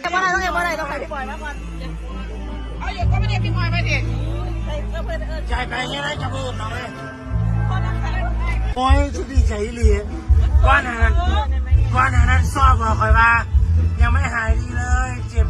เก็บอะไรต้องเก็บอะไรต้องใส่พี่บอยมาก่อนเอาอยู่ก็ไม่ได้พี่บอยไปสิใส่เพื่อนเพื่อนเออใจไปยังไงจะพูดน้องเลยพ่อรักษาโอ้ยชุดดีใจเลยก้อนนานั้นก้อนหนานั้นซอบบอกคอยว่า ยังไม่หายดีเลย เจ็บ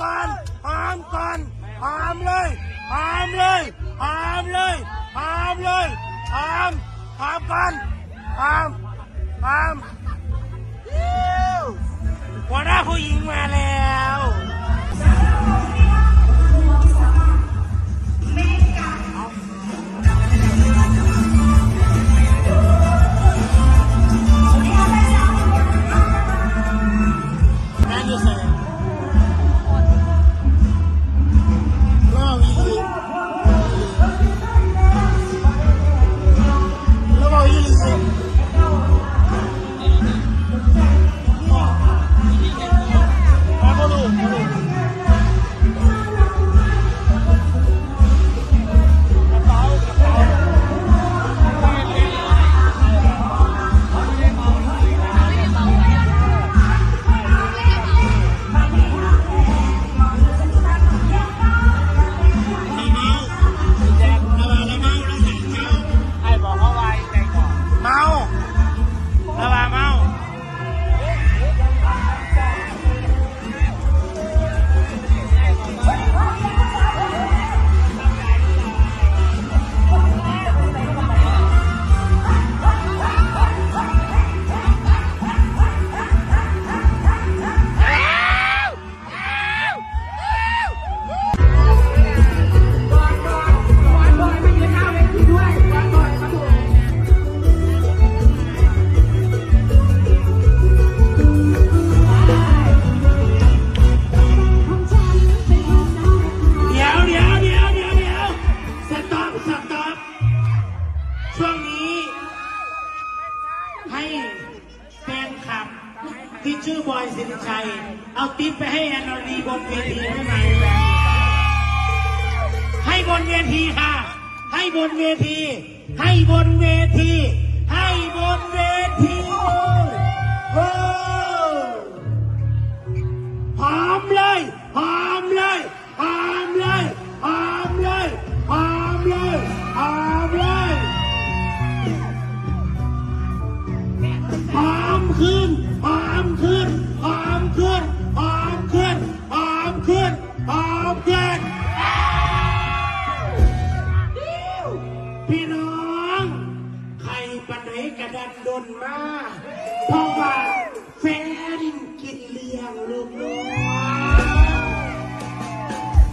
ก่อนหอมก่อนหอมเลยหอมเลยหอมเลยหอมเลยหอมหอมก่อนหอมหอม ที่ชื่อบอยสินชัย เอาติ๊บไปให้แอนนอรีบนเวทีได้ไหมให้บนเวทีค่ะ ให้บนเวที ให้บนเวที ให้บนเวทีโอ้หอมเลยหอม กระดันดนมากพอ